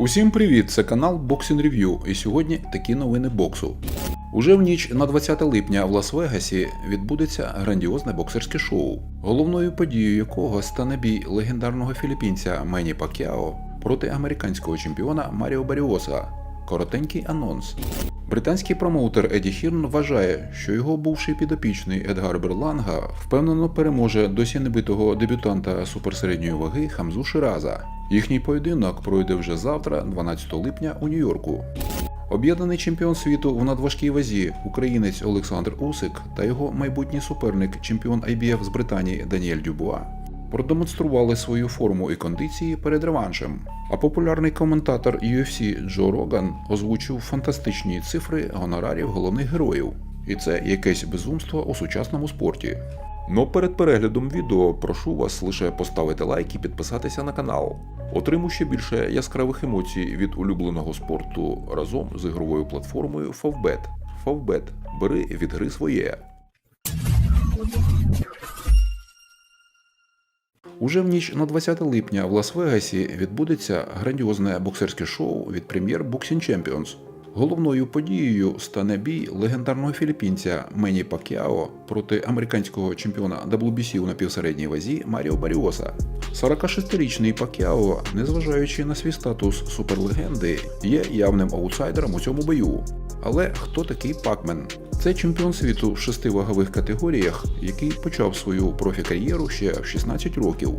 Усім привіт! Це канал Boxing Review і сьогодні такі новини боксу. Уже в ніч на 20 липня в Лас-Вегасі відбудеться грандіозне боксерське шоу, головною подією якого стане бій легендарного філіппінця Мені Пакяо проти американського чемпіона Маріо Баріоса. Коротенький анонс. Британський промоутер Еді Хірн вважає, що його бувший підопічний Едгар Берланга впевнено переможе досі небитого дебютанта суперсередньої ваги Хамзу Шираза. Їхній поєдинок пройде вже завтра, 12 липня, у Нью-Йорку. Об'єднаний чемпіон світу в надважкій вазі, українець Олександр Усик та його майбутній суперник, чемпіон IBF з Британії Даніель Дюбуа, продемонстрували свою форму і кондиції перед реваншем. А популярний коментатор UFC Джо Роган озвучив фантастичні цифри гонорарів головних героїв. І це якесь безумство у сучасному спорті. Но перед переглядом відео прошу вас лише поставити лайк і підписатися на канал. Отримуй ще більше яскравих емоцій від улюбленого спорту разом з ігровою платформою Favbet. Favbet. Бери від гри своє. Уже в ніч на 20 липня в Лас-Вегасі відбудеться грандіозне боксерське шоу від прем'єр Boxing Champions. Головною подією стане бій легендарного філіппінця Мені Пакяо проти американського чемпіона WBC у напівсередній вазі Маріо Баріоса. 46-річний Пакяо, незважаючи на свій статус суперлегенди, є явним аутсайдером у цьому бою. Але хто такий Пакмен? Це чемпіон світу в шести вагових категоріях, який почав свою профі-кар'єру ще в 16 років.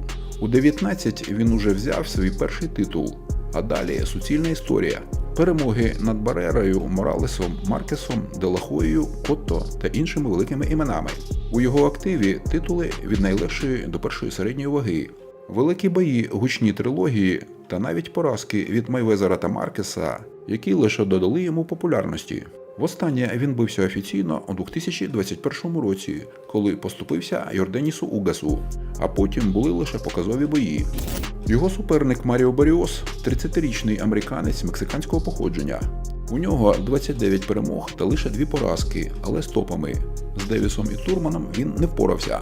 У 19 він уже взяв свій перший титул, а далі суцільна історія. Перемоги над Барерою, Моралесом, Маркесом, Делахоєю, Котто та іншими великими іменами. У його активі титули від найлегшої до першої середньої ваги, великі бої, гучні трилогії та навіть поразки від Майвезера та Маркеса, які лише додали йому популярності. Востаннє він бився офіційно у 2021 році, коли поступився Йорденісу Угасу, а потім були лише показові бої. Його суперник Маріо Баріос 30-річний американець мексиканського походження. У нього 29 перемог та лише дві поразки, але з топами. З Девісом і Турманом він не впорався.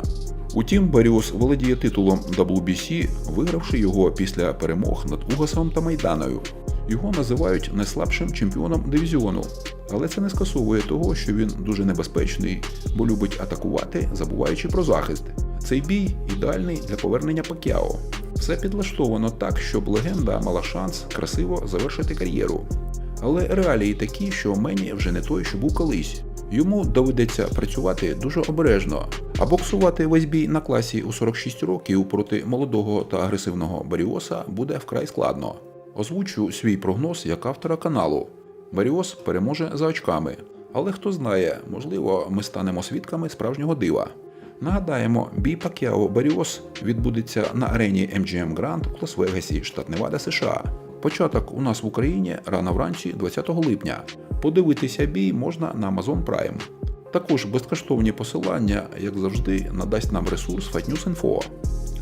Утім, Баріос володіє титулом WBC, вигравши його після перемог над Угасом та Майданою. Його називають найслабшим чемпіоном дивізіону, але це не скасовує того, що він дуже небезпечний, бо любить атакувати, забуваючи про захист. Цей бій ідеальний для повернення Пакяо. Все підлаштовано так, щоб легенда мала шанс красиво завершити кар'єру. Але реалії такі, що Мені вже не той, що був колись. Йому доведеться працювати дуже обережно, а боксувати весь бій на класі у 46 років проти молодого та агресивного Баріоса буде вкрай складно. Озвучу свій прогноз як автора каналу. Баріос переможе за очками. Але хто знає, можливо, ми станемо свідками справжнього дива. Нагадаємо, бій Пакяо Баріос відбудеться на арені MGM Grand у Лас-Вегасі, штат Невада, США. Початок у нас в Україні рано вранці 20 липня. Подивитися бій можна на Amazon Prime. Також безкоштовні посилання, як завжди, надасть нам ресурс FightNews.info.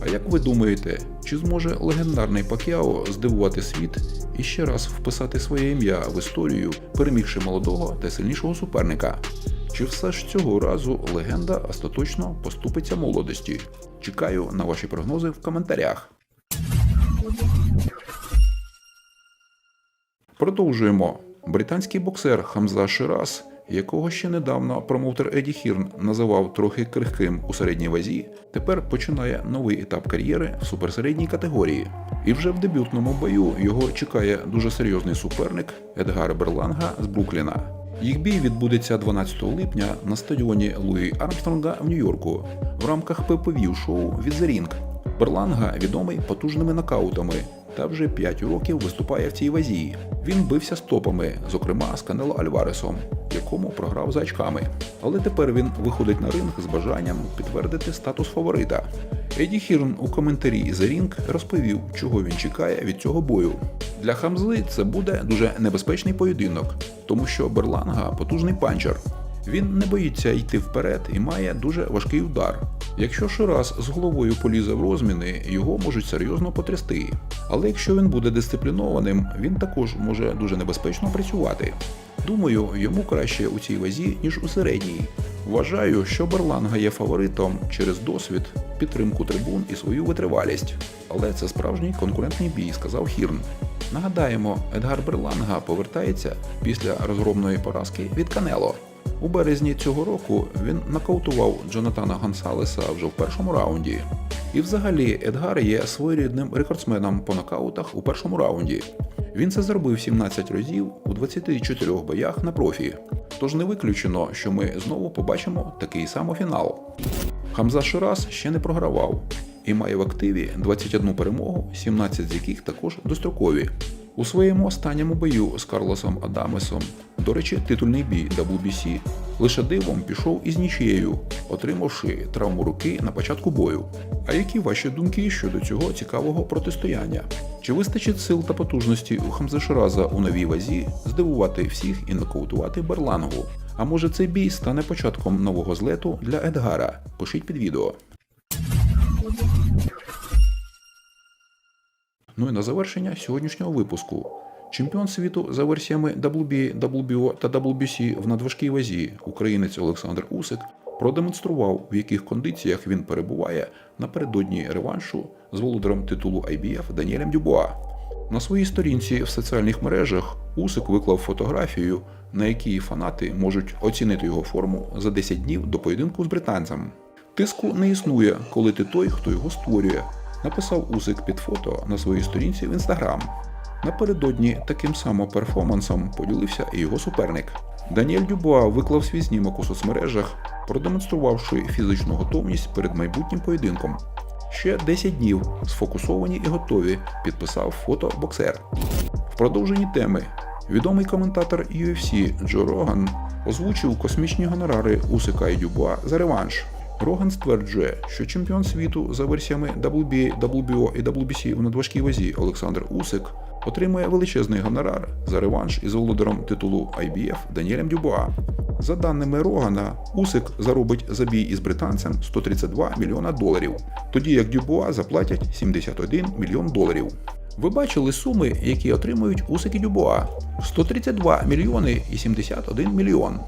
А як ви думаєте, чи зможе легендарний Пакяо здивувати світ і ще раз вписати своє ім'я в історію, перемігши молодого та сильнішого суперника? Чи все ж цього разу легенда остаточно поступиться молодості? Чекаю на ваші прогнози в коментарях. Продовжуємо. Британський боксер Хамза Шираз, якого ще недавно промоутер Еді Хірн називав трохи крихким у середній вазі, тепер починає новий етап кар'єри в суперсередній категорії. І вже в дебютному бою його чекає дуже серйозний суперник Едгар Берланга з Брукліна. Їх бій відбудеться 12 липня на стадіоні Луї Армстронга в Нью-Йорку в рамках pay шоу від The Ring. Берланга відомий потужними нокаутами та вже 5 років виступає в цій вазі. Він бився з топами, зокрема з Канело Альваресом, якому програв за очками. Але тепер він виходить на ринг з бажанням підтвердити статус фаворита. Еді Хірн у коментарі The Ring розповів, чого він чекає від цього бою. Для Хамзи це буде дуже небезпечний поєдинок, тому що Берланга потужний панчер. Він не боїться йти вперед і має дуже важкий удар. Якщо Шираз з головою полізе в розміни, його можуть серйозно потрясти. Але якщо він буде дисциплінованим, він також може дуже небезпечно працювати. Думаю, йому краще у цій вазі, ніж у середній. Вважаю, що Берланга є фаворитом через досвід, підтримку трибун і свою витривалість. Але це справжній конкурентний бій, сказав Хірн. Нагадаємо, Едгар Берланга повертається після розгромної поразки від Канело. У березні цього року він нокаутував Джонатана Гонсалеса вже в першому раунді. І взагалі Едгар є своєрідним рекордсменом по нокаутах у першому раунді. Він це зробив 17 разів у 24 боях на профі. Тож не виключено, що ми знову побачимо такий самий фінал. Хамза Шираз ще не програвав і має в активі 21 перемогу, 17 з яких також дострокові. У своєму останньому бою з Карлосом Адамесом, до речі, титульний бій WBC, лише дивом пішов із нічією, отримавши травму руки на початку бою. А які ваші думки щодо цього цікавого протистояння? Чи вистачить сил та потужності у Хамзи Шираза у новій вазі здивувати всіх і нокаутувати Берлангу? А може цей бій стане початком нового злету для Едгара? Пишіть під відео. Ну і на завершення сьогоднішнього випуску. Чемпіон світу за версіями WBA, WBO та WBC в надважкій вазі українець Олександр Усик продемонстрував, в яких кондиціях він перебуває напередодні реваншу з володарем титулу IBF Даніелем Дюбуа. На своїй сторінці в соціальних мережах Усик виклав фотографію, на якій фанати можуть оцінити його форму за 10 днів до поєдинку з британцем. Тиску не існує, коли ти той, хто його створює, написав Усик під фото на своїй сторінці в інстаграм. Напередодні таким самим перформансом поділився і його суперник. Даніель Дюбуа виклав свій знімок у соцмережах, продемонструвавши фізичну готовність перед майбутнім поєдинком. Ще 10 днів сфокусовані і готові, підписав фото боксер. В продовженні теми відомий коментатор UFC Джо Роган озвучив космічні гонорари Усика і Дюбуа за реванш. Роган стверджує, що чемпіон світу за версіями WBA, WBO і WBC у надважкій вазі Олександр Усик отримує величезний гонорар за реванш із володарем титулу IBF Даніелем Дюбуа. За даними Рогана, Усик заробить за бій із британцем 132 мільйона доларів, тоді як Дюбуа заплатять 71 мільйон доларів. Ви бачили суми, які отримують Усик і Дюбуа? 132 мільйони і 71 мільйон.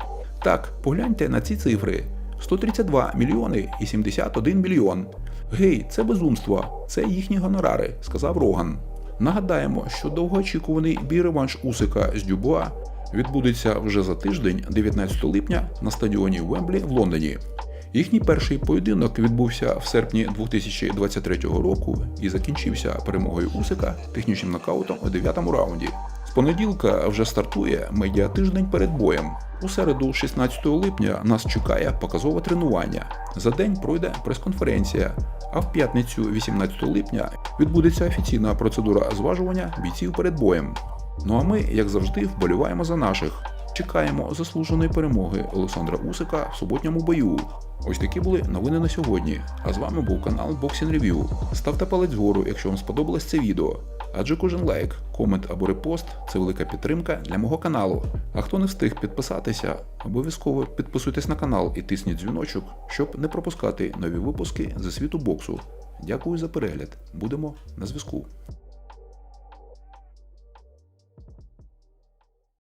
Так, погляньте на ці цифри. 132 мільйони і 71 мільйон. Гей, це безумство, це їхні гонорари, сказав Роган. Нагадаємо, що довгоочікуваний бій-реванш Усика з Дюбуа відбудеться вже за тиждень, 19 липня, на стадіоні Вемблі в Лондоні. Їхній перший поєдинок відбувся в серпні 2023 року і закінчився перемогою Усика технічним нокаутом у 9-му раунді. Понеділка вже стартує медіатиждень перед боєм. У середу, 16 липня, нас чекає показове тренування. За день пройде прес-конференція. А в п'ятницю, 18 липня, відбудеться офіційна процедура зважування бійців перед боєм. Ну а ми, як завжди, вболіваємо за наших. Чекаємо заслуженої перемоги Олександра Усика в суботньому бою. Ось такі були новини на сьогодні. А з вами був канал Boxing Review. Ставте палець вгору, якщо вам сподобалось це відео. Адже кожен лайк, комент або репост це велика підтримка для мого каналу. А хто не встиг підписатися, обов'язково підписуйтесь на канал і тисніть дзвіночок, щоб не пропускати нові випуски зі світу боксу. Дякую за перегляд. Будемо на зв'язку.